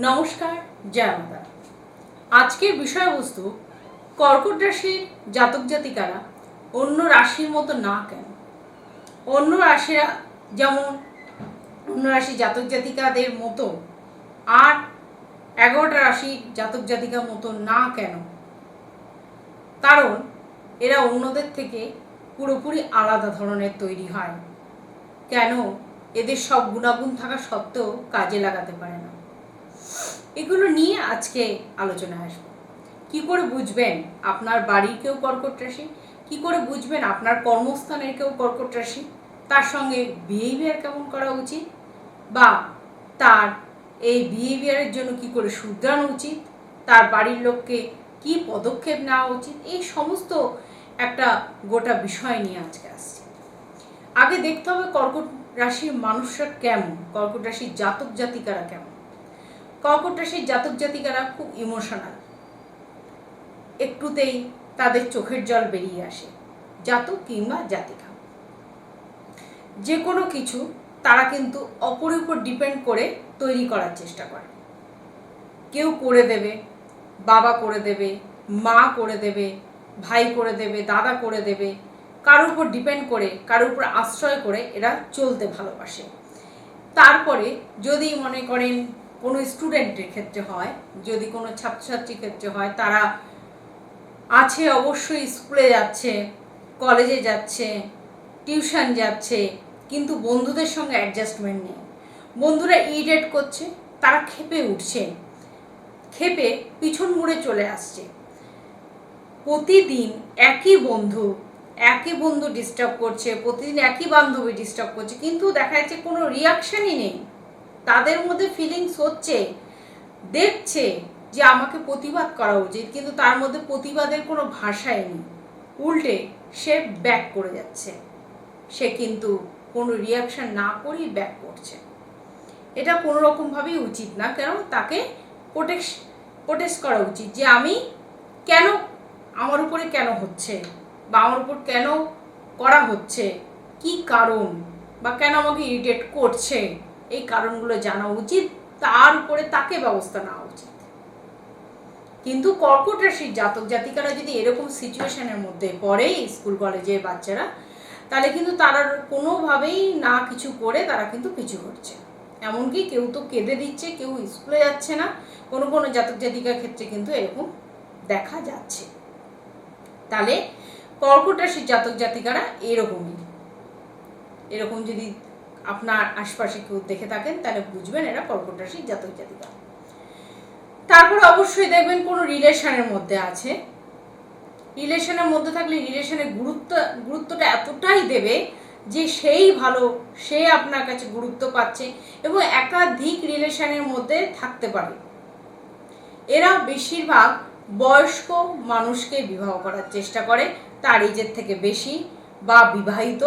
নমস্কার, জয় মাতা। আজকের বিষয়বস্তু, কর্কট রাশির জাতক জাতিকারা অন্য রাশির মতো না কেন? অন্য রাশিরা যেমন, অন্য রাশির জাতক জাতিকাদের মতো আর এগারোটা রাশির জাতক জাতিকার মতো না কেন? কারণ এরা অন্যদের থেকে পুরোপুরি আলাদা ধরনের তৈরি হয়। কেন? এদের সব গুণাগুণ থাকা সত্ত্বেও কাজে লাগাতে পারে না। এগুলো নিয়ে আজকে আলোচনায় আসব। কি করে বুঝবেন আপনার বাড়ির কেউ কর্কট রাশি? কি করে বুঝবেন আপনার কর্মস্থানের কেউ কর্কট রাশি? তার সঙ্গে বিহেভিয়ার কেমন করা উচিত? বা তার এই বিহেভিয়ারের জন্য কি করে শুধরানো উচিত? তার বাড়ির লোককে কি পদক্ষেপ নেওয়া উচিত? এই সমস্ত একটা গোটা বিষয় নিয়ে আজকে আসছে। আগে দেখতে হবে কর্কট রাশির মানুষরা কেমন? কর্কট রাশির জাতক জাতিকারা কেমন? কর্কট রাশির জাতক জাতিকারা খুব ইমোশনাল একটুতেই তাদের চোখের জল বেরিয়ে আসে, জাতক কিংবা জাতিকা। যে কোনো কিছু তারা কিন্তু অপরের উপর ডিপেন্ড করে তৈরি করার চেষ্টা করে। কেউ করে দেবে, বাবা করে দেবে, মা করে দেবে, ভাই করে দেবে, দাদা করে দেবে, কারোর উপর ডিপেন্ড করে, কারোর উপর আশ্রয় করে এরা চলতে ভালোবাসে। তারপরে যদি মনে করেন কোনো স্টুডেন্টের ক্ষেত্রে হয়, যদি কোনো ছাত্রছাত্রীর ক্ষেত্রে হয়, তারা আছে অবশ্যই স্কুলে যাচ্ছে, কলেজে যাচ্ছে, টিউশন যাচ্ছে, কিন্তু বন্ধুদের সঙ্গে অ্যাডজাস্টমেন্ট নেই। বন্ধুরা ইরিটেট করছে, তারা খেপে উঠছে খেপে পিছন মুড়ে চলে আসছে। প্রতিদিন একই বন্ধু একই বন্ধু ডিস্টার্ব করছে, প্রতিদিন একই বান্ধবী ডিস্টার্ব করছে, কিন্তু দেখা যাচ্ছে কোনো রিয়াকশনই নেই। তাদের মধ্যে ফিলিংস হচ্ছে, দেখছে যে আমাকে প্রতিবাদ করা উচিত, কিন্তু তার মধ্যে প্রতিবাদের কোনো ভাষাই নেই। উল্টে সে ব্যাক করে যাচ্ছে। সে কিন্তু কোনো রিয়াকশন না করেই ব্যাক করছে। এটা কোনো রকমভাবেই উচিত না কেন তাকে প্রোটেক্স প্রোটেক্ট করা উচিত যে আমি কেন আমার উপরে কেন হচ্ছে বা আমার উপর কেন করা হচ্ছে, কি কারণ বা কেন আমাকে ইরিটেট করছে। এই কারণগুলো জানা উচিত, তার উপরে তাকে ব্যবস্থা নেওয়া উচিত। কিন্তু কর্কট রাশির জাতক জাতিকারা যদি এরকম সিচুয়েশনের মধ্যে পড়ে স্কুল কলেজের বাচ্চারা, তাহলে কিন্তু তারা কোনোভাবেই না কিছু করে তারা কিন্তু পিছু করছে এমনকি কেউ তো কেঁদে দিচ্ছে, কেউ স্কুলে যাচ্ছে না, কোনো কোনো জাতক জাতিকার ক্ষেত্রে কিন্তু এরকম দেখা যাচ্ছে। তাহলে কর্কট রাশির জাতক জাতিকারা এরকমই। এরকম যদি আপনার আশপাশে কেউ দেখে থাকেন, তাহলে বুঝবেন এরা কর্কট রাশির জাতক জাতিকা। তারপরে অবশ্যই দেখবেন কোনো রিলেশনের মধ্যে আছে। রিলেশনের মধ্যে থাকলে রিলেশনের গুরুত্ব, গুরুত্বটা এতটাই দেবে যে সেই ভালো, সে আপনার কাছে গুরুত্ব পাচ্ছে এবং একাধিক রিলেশনের মধ্যে থাকতে পারে। এরা বেশিরভাগ বয়স্ক মানুষকে বিবাহ করার চেষ্টা করে, তার এজের থেকে বেশি বা বিবাহিত।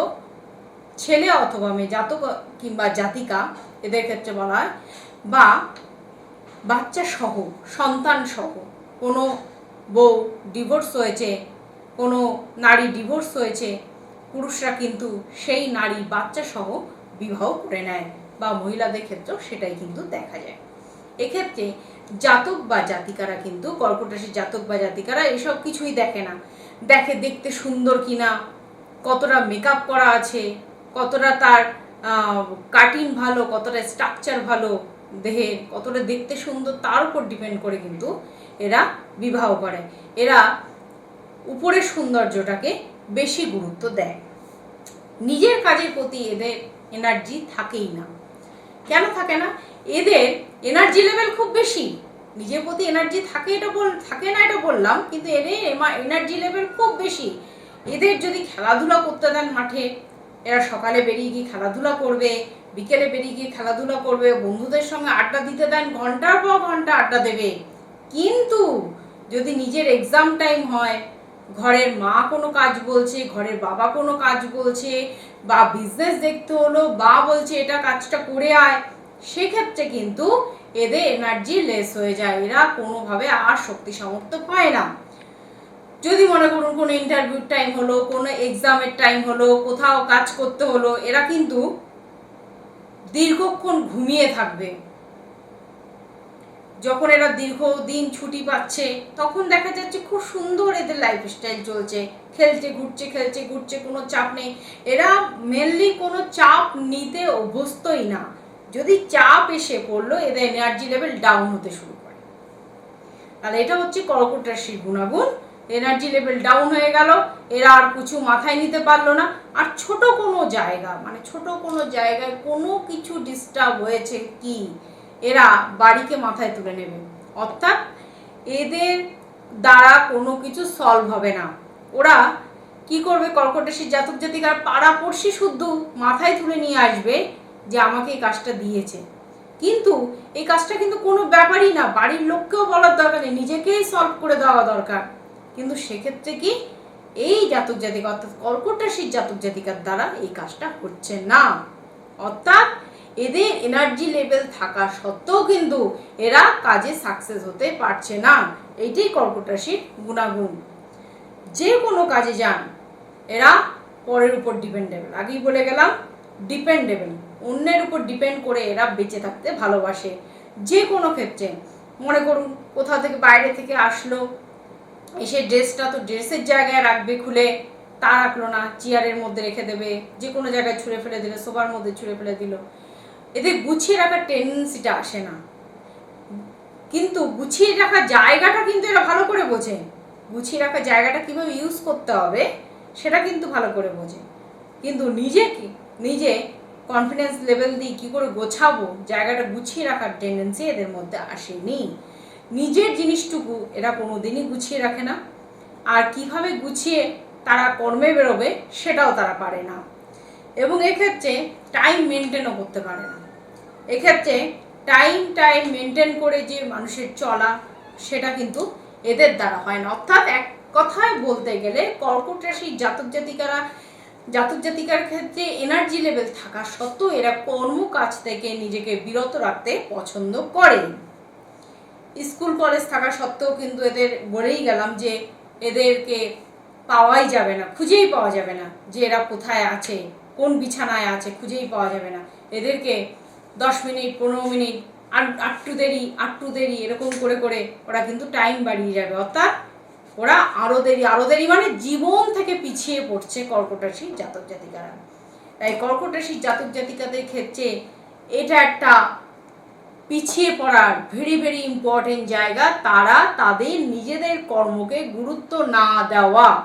ছেলে অথবা মেয়ে, জাতক কিংবা জাতিকা, এদের ক্ষেত্রে বলা হয়, বা বাচ্চা সহ সন্তান সহ কোনো বউ ডিভোর্স হয়েছে, কোনো নারী ডিভোর্স হয়েছে, পুরুষরা কিন্তু সেই নারী বাচ্চা সহ বিবাহ করে নেয়, বা মহিলাদের ক্ষেত্রেও সেটাই কিন্তু দেখা যায়। এক্ষেত্রে জাতক বা জাতিকারা কিন্তু কর্কট রাশির জাতক বা জাতিকারা এসব কিছুই দেখে না। দেখে দেখতে সুন্দর কিনা, কতটা মেকআপ করা আছে কতটা তার কাটিং ভালো, কতটা স্ট্রাকচার ভালো দেহের কতটা দেখতে সুন্দর তার উপর ডিপেন্ড করে কিন্তু এরা বিবাহ করে। এরা উপরের সৌন্দর্যটাকে বেশি গুরুত্ব দেয়। নিজের কাজের প্রতি এদের এনার্জি থাকেই না। কেন থাকে না? এদের এনার্জি লেভেল খুব বেশি। নিজের প্রতি এনার্জি থাকে এটা বল, থাকে না এটা বললাম, কিন্তু এদের এনার্জি লেভেল খুব বেশি। এদের যদি খেলাধুলা করতে দেন মাঠে এরা সকালে বেরিয়ে গিয়ে খেলাধুলা করবে, বিকেলে বেরিয়ে গিয়ে খেলাধুলা করবে, বন্ধুদের সঙ্গে আড্ডা দিতে দেন, ঘণ্টার পর ঘণ্টা আড্ডা দেবে। কিন্তু যদি নিজের এক্সাম টাইম হয়, ঘরের মা কোনো কাজ বলছে, ঘরের বাবা কোনো কাজ বলছে, বা বিজনেস দেখতে হলো, বা বলছে এটা কাজটা করে আয়, সেক্ষেত্রে কিন্তু এদের এনার্জি লেস হয়ে যায়। এরা কোনোভাবে আর শক্তি সামর্থ্য পায় না। যদি মনে করুন কোনো ইন্টারভিউর টাইম হলো, কোনো এক্সামের টাইম হলো, কোথাও কাজ করতে হলো, এরা কিন্তু দীর্ঘক্ষণ ঘুমিয়ে থাকবে। যখন এরা দীর্ঘদিন ছুটি পাচ্ছে, তখন দেখা যাচ্ছে খুব সুন্দর এদের লাইফস্টাইল চলছে। খেলছে, ঘুরছে খেলছে, ঘুরছে, কোনো চাপ নেই। এরা মেনলি কোনো চাপ নিতে অভ্যস্তই না। যদি চাপ এসে পড়ল, এদের এনার্জি লেভেল ডাউন হতে শুরু করে। তাহলে এটা হচ্ছে কর্কট রাশির গুণাগুণ এনার্জি লেভেল ডাউন হয়ে গেল, এরা আর কিছু মাথায় নিতে পারল না। আর ছোট কোনো জায়গা মানে ছোট কোনো জায়গায় কোনো কিছু ডিস্টার্ব হয়েছে কি, এরা বাড়িকে মাথায় তুলে নেবে। অর্থাৎ এদের দ্বারা কোনো কিছু সলভ হবে না। ওরা কি করবে কর্কট রাশির জাতক জাতিকার পাড়া পড়শি শুদ্ধ মাথায় তুলে নিয়ে আসবে যে আমাকে এই কাজটা দিয়েছে। কিন্তু এই কাজটা কিন্তু কোনো ব্যাপারই না, বাড়ির লোককেও বলার দরকার নেই, নিজেকেই সলভ করে দেওয়া দরকার। কিন্তু সেক্ষেত্রে কি এই জাতক জাতিকা অর্থাৎ কর্কট রাশির জাতক জাতিকার দ্বারা এই কাজটা হচ্ছে না। অর্থাৎ এদের এনার্জি লেভেল থাকা সত্ত্বেও কিন্তু এরা কাজে সাকসেস হতে পারছে না। এইটাই কর্কট রাশির গুণাগুণ। যে কোনো কাজে যান, এরা পরের উপর ডিপেন্ডেবল আগেই বলে গেলাম ডিপেন্ডেবল অন্যের উপর ডিপেন্ড করে এরা বেঁচে থাকতে ভালোবাসে। যে কোনো ক্ষেত্রে। মনে করুন, কোথাও থেকে বাইরে থেকে আসলো এসে ড্রেসটা তো ড্রেসের জায়গায় রাখবে, খুলে তা রাখল না, চেয়ারের মধ্যে রেখে দেবে, যে কোনো জায়গায় ছুঁড়ে ফেলে দিলে, সোফার মধ্যে ছুঁড়ে ফেলে দিল। এদের গুছিয়ে রাখার টেন্ডেন্সিটা আসে না। কিন্তু গুছিয়ে রাখার জায়গাটা কিন্তু এরা ভালো করে বোঝে। গুছিয়ে রাখার জায়গাটা কীভাবে ইউজ করতে হবে, সেটা কিন্তু ভালো করে বোঝে। কিন্তু নিজে কি নিজে কনফিডেন্স লেভেল দিয়ে কী করে গোছাবো, জায়গাটা গুছিয়ে রাখার টেন্ডেন্সি এদের মধ্যে আসেনি। নিজের জিনিসটুকু এরা কোনো দিনই গুছিয়ে রাখে না। আর কীভাবে গুছিয়ে তারা কর্মে বেরোবে সেটাও তারা পারে না। এবং এক্ষেত্রে টাইম মেনটেনও করতে পারে না। এক্ষেত্রে টাইম টাইম মেনটেন করে যে মানুষের চলা, সেটা কিন্তু এদের দ্বারা হয় না। অর্থাৎ এক কথায় বলতে গেলে কর্কট রাশির জাতক জাতিকারা, জাতক জাতিকার ক্ষেত্রে এনার্জি লেভেল থাকা সত্ত্বেও এরা কর্ম কাজ থেকে নিজেকে বিরত রাখতে পছন্দ করে। স্কুল কলেজ থাকা সত্ত্বেও কিন্তু এদের বলেই গেলাম যে এদেরকে পাওয়াই যাবে না, খুঁজেই পাওয়া যাবে না যে এরা কোথায় আছে, কোন বিছানায় আছে, খুঁজেই পাওয়া যাবে না। এদেরকে দশ মিনিট, পনেরো মিনিট আটটু দেরি আটটু দেরি এরকম করে করে ওরা কিন্তু টাইম বাড়িয়ে যাবে। অর্থাৎ ওরা আরও দেরি আরও দেরি মানে জীবন থেকে পিছিয়ে পড়ছে কর্কট রাশির জাতক জাতিকারা। তাই কর্কট রাশির জাতক জাতিকাদের ক্ষেত্রে এটা একটা পিছিয়ে পড়ার ভেরি ভেরি ইম্পর্টেন্ট জায়গা তারা তাদের নিজেদের কর্মকে গুরুত্ব না দেওয়া।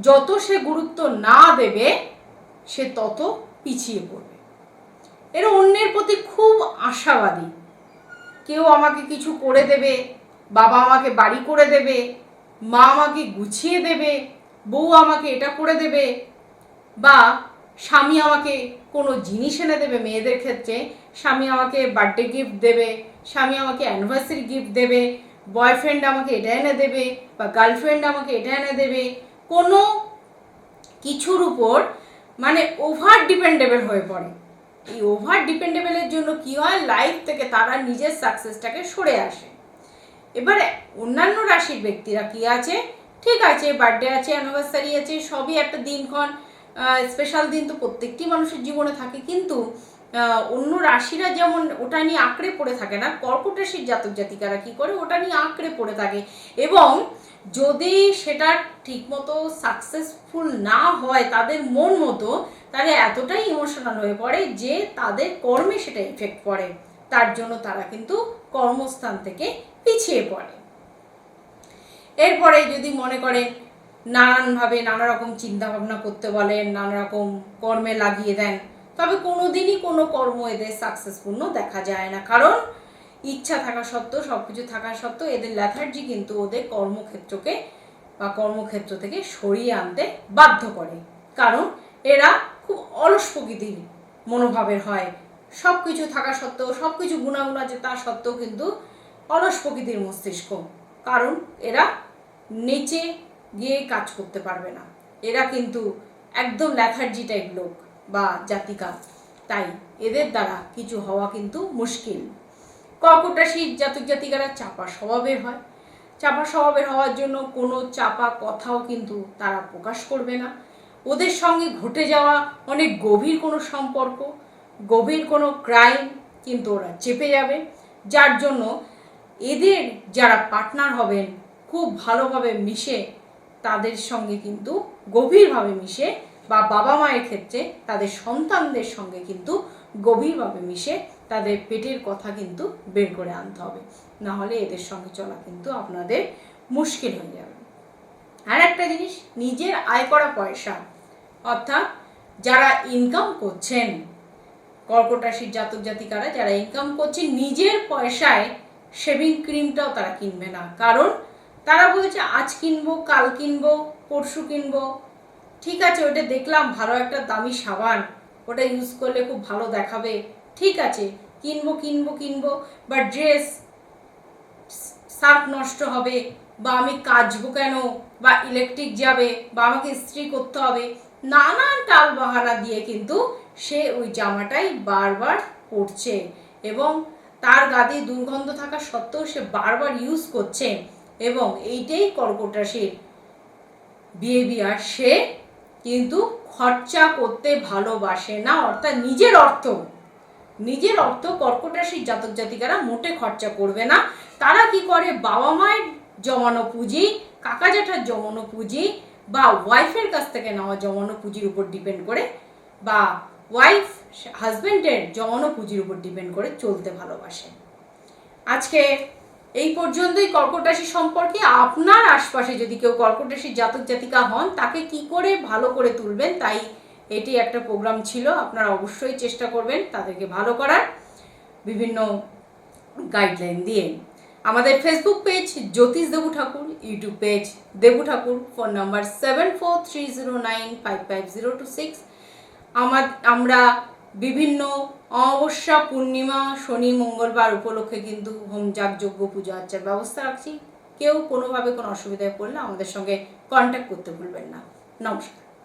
যত সে গুরুত্ব না দেবে, সে তত পিছিয়ে পড়বে। এরা অন্যের প্রতি খুব আশাবাদী। কেউ আমাকে কিছু করে দেবে, বাবা আমাকে বাড়ি করে দেবে, মা আমাকে গুছিয়ে দেবে, বউ আমাকে এটা করে দেবে, বা স্বামী আমাকে কোনো জিনিস এনে দেবে মেয়েদের ক্ষেত্রে স্বামী আমাকে বার্থডে গিফট দেবে, স্বামী আমাকে অ্যানিভার্সারি গিফট দেবে বয়ফ্রেন্ড আমাকে এটা এনে দেবে বা গার্লফ্রেন্ড আমাকে এটা এনে দেবে, কোনো কিছুর উপর মানে ওভার ডিপেন্ডেবল হয়ে পড়ে। এই ওভার ডিপেন্ডেবলের জন্য কি হয়? লাইফ থেকে তারা নিজের সাকসেসটাকে সরে আসে। এবারে অন্যান্য রাশির ব্যক্তিরা কি আছে? ঠিক আছে বার্থডে আছে অ্যানিভার্সারি আছে, সবই একটা দিনক্ষণ স্পেশাল দিন তো প্রত্যেকটি মানুষের জীবনে থাকে। কিন্তু অন্য রাশিরা যেমন ওটা নিয়ে আঁকড়ে পড়ে থাকে না, কর্কট রাশির জাতক জাতিকারা কি করে? ওটা নিয়ে আঁকড়ে পড়ে থাকে। এবং যদি সেটা ঠিকমতো সাকসেসফুল না হয় তাদের মন মতো, তাহলে এতটাই ইমোশনাল হয়ে পড়ে যে তাদের কর্মে সেটা ইফেক্ট পড়ে। তার জন্য তারা কিন্তু কর্মস্থান থেকে পিছিয়ে পড়ে। এরপরে যদি মনে করেন নানানভাবে নানা রকম চিন্তা ভাবনা করতে বলেন নানা রকম কর্মে লাগিয়ে দেন তবে কোনোদিনই কোনো কর্ম এদের সাকসেসপূর্ণ দেখা যায় না। কারণ ইচ্ছা থাকা সত্ত্বেও সব কিছু থাকা সত্ত্বেও এদের ল্যাথার্জি কিন্তু ওদের কর্মক্ষেত্রকে বা কর্মক্ষেত্র থেকে সরিয়ে আনতে বাধ্য করে। কারণ এরা খুব অলস প্রকৃতির মনোভাবের হয়। সব কিছু থাকা সত্ত্বেও সব কিছু গুণাগুণ আছে তা সত্ত্বেও কিন্তু অলস প্রকৃতির মস্তিষ্ক। কারণ এরা নেচে গিয়ে কাজ করতে পারবে না। এরা কিন্তু একদম ল্যাথার্জি টাইপ লোক। বা জাতিকা। তাই এদের দ্বারা কিছু হওয়া কিন্তু মুশকিল। কর্কটাশি জাতক জাতিকারা চাপা স্বভাবের হয়। চাপা স্বভাবের হওয়ার জন্য কোনো চাপা কথাও কিন্তু তারা প্রকাশ করবে না। ওদের সঙ্গে ঘটে যাওয়া অনেক গভীর কোনো সম্পর্ক, গভীর কোনো ক্রাইম কিন্তু ওরা চেপে যাবে। যার জন্য এদের যারা পার্টনার হবেন, খুব ভালোভাবে মিশে তাদের সঙ্গে কিন্তু গভীরভাবে মিশে বা বাবা মায়ের ক্ষেত্রে তাদের সন্তানদের সঙ্গে কিন্তু গভীরভাবে মিশে তাদের পেটের কথা কিন্তু বের করে আনতে হবে। না হলে এদের সঙ্গে চলা কিন্তু আপনাদের মুশকিল হয়ে যাবে। আর একটা জিনিস, নিজের আয় করা পয়সা। অর্থাৎ যারা ইনকাম করছেন, কর্কট রাশির জাতক জাতিকারা যারা ইনকাম করছে নিজের পয়সায় শেভিং ক্রিমটাও তারা কিনবে না। কারণ তারা বলছে, আজ কিনবো, কাল কিনবো, পরশু কিনবো। ঠিক আছে ওটা দেখলাম, ভালো একটা দামি সাবান। ওটা ইউজ করলে খুব ভালো দেখাবে। ঠিক আছে, কিনবো কিনবো কিনবো বা ড্রেস শার্ট নষ্ট হবে, বা আমি কাচবো কেন, বা ইলেকট্রিক যাবে, বা আমাকে ইস্ত্রি করতে হবে, নানান টাল বাহানা দিয়ে কিন্তু সে ওই জামাটাই বারবার পরছে। এবং তার গাদি দুর্গন্ধ থাকা সত্ত্বেও সে বারবার ইউজ করছে। এবং এইটাই কর্কট বিহেভিয়ার সে কিন্তু খরচা করতে ভালোবাসে না, অর্থাৎ নিজের অর্থ। নিজের অর্থ কর্কট রাশির জাতক জাতিকারা মোটে খরচা করবে না। তারা কি করে? বাবা মায়ের জমানো পুঁজি, কাকা জ্যাঠার জমানো পুঁজি বা ওয়াইফের কাছ থেকে নেওয়া জমানো পুঁজির উপর ডিপেন্ড করে বা ওয়াইফ হাজবেন্ডের জমানো পুঁজির উপর ডিপেন্ড করে চলতে ভালোবাসে। আজকে এই পর্যন্তই কর্কট রাশি সম্পর্কে আপনার আশপাশে যদি কেউ কর্কট রাশির জাতক জাতিকা হন, তাকে কি করে ভালো করে তুলবেন তাই এটি একটা প্রোগ্রাম ছিল। আপনারা অবশ্যই চেষ্টা করবেন তাদেরকে ভালো করার বিভিন্ন গাইডলাইন দিয়ে। আমাদের Facebook page Jyotish Debu Thakur YouTube page Debu Thakur phone number seven four three zero nine five five zero two six আমার আমরা বিভিন্ন অমাবস্যা, পূর্ণিমা, শনি, মঙ্গলবার উপলক্ষে কিন্তু হোম যাগযজ্ঞ, পূজা আর্চার ব্যবস্থা রাখছি। কেউ কোনোভাবে কোনো অসুবিধায় পড়লে আমাদের সঙ্গে কন্ট্যাক্ট করতে ভুলবেন না। নমস্কার।